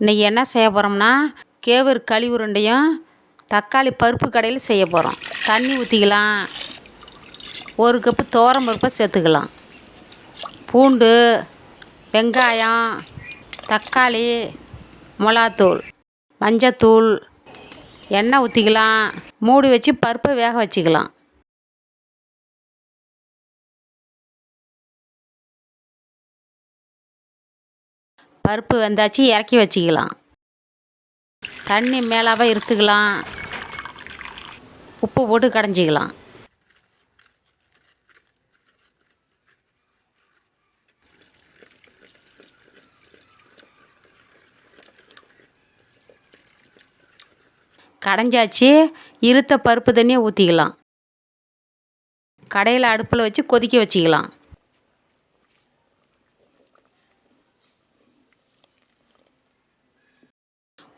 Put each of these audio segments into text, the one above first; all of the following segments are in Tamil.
இன்றைக்கி என்ன செய்ய போகிறோம்னா கேவர் களி உருண்டையும் தக்காளி பருப்பு கடையில் செய்ய போகிறோம் தண்ணி ஊற்றிக்கலாம் ஒரு கப்பு துவரம் பருப்பை சேர்த்துக்கலாம். பூண்டு வெங்காயம் தக்காளி மிளகாத்தூள் மஞ்சத்தூள் எண்ணெய் ஊற்றிக்கலாம் மூடி வச்சு பருப்பை வேக வச்சுக்கலாம். பருப்பு வெந்தாச்சு இறக்கி வச்சுக்கலாம். தண்ணி மேலாவே இருத்துக்கலாம். உப்பு போட்டு கடைஞ்சிக்கலாம். கடைஞ்சாச்சு இருத்த பருப்பு தண்ணியை ஊற்றிக்கலாம் கடையில் அடுப்பில் வச்சு கொதிக்க வச்சுக்கலாம்.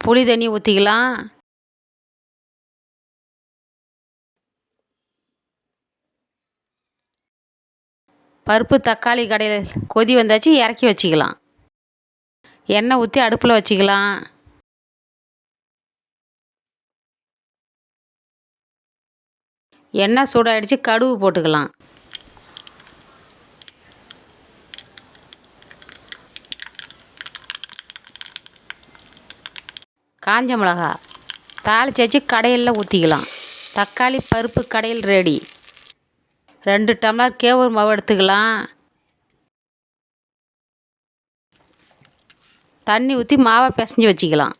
புளி தண்ணி ஊற்றிக்கலாம் பருப்பு தக்காளி கடையில் கொதி வந்தாச்சு இறக்கி வச்சுக்கலாம். எண்ணெய் ஊற்றி அடுப்பில் வச்சுக்கலாம். எண்ணெய் சூடாயிடுச்சு கடுகு போட்டுக்கலாம். காஞ்ச மிளகா. தாளிச்சு வச்சு கடையில் ஊற்றிக்கலாம் தக்காளி பருப்பு கடையில் ரெடி ரெண்டு டம்ளர் கேவூர் மாவு எடுத்துக்கலாம். தண்ணி ஊற்றி மாவை பிசைஞ்சு வச்சுக்கலாம்.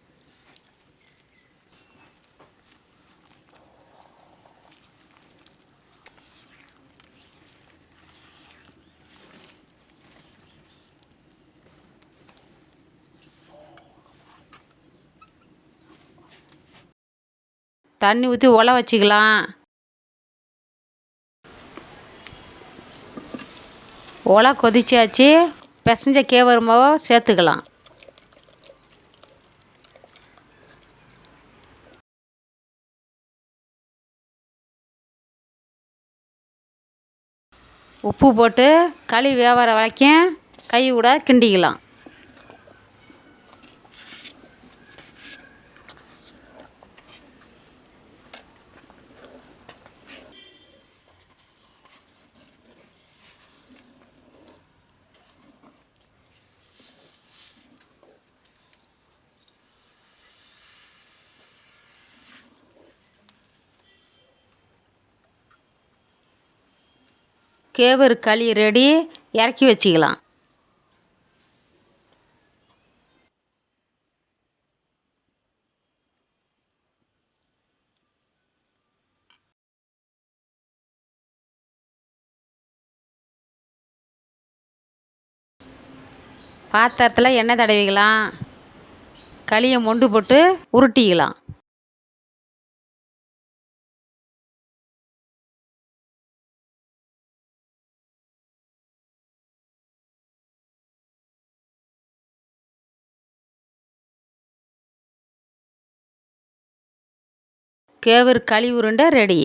தண்ணி ஊற்றி உல வச்சுக்கலாம். உல கொதிச்சாச்சு பிசைஞ்ச கேவரு மாவை சேர்த்துக்கலாம். உப்பு போட்டு களி வேவற வரைக்கும் கை கூட கிண்டிக்கலாம். கேவரு களி ரெடி இறக்கி வச்சுக்கலாம். பாத்திரத்தில் எண்ணெய் தடவிக்கலாம். களியை மொண்டு போட்டு உருட்டிக்கலாம். கேவரு களி உருண்டை ரெடி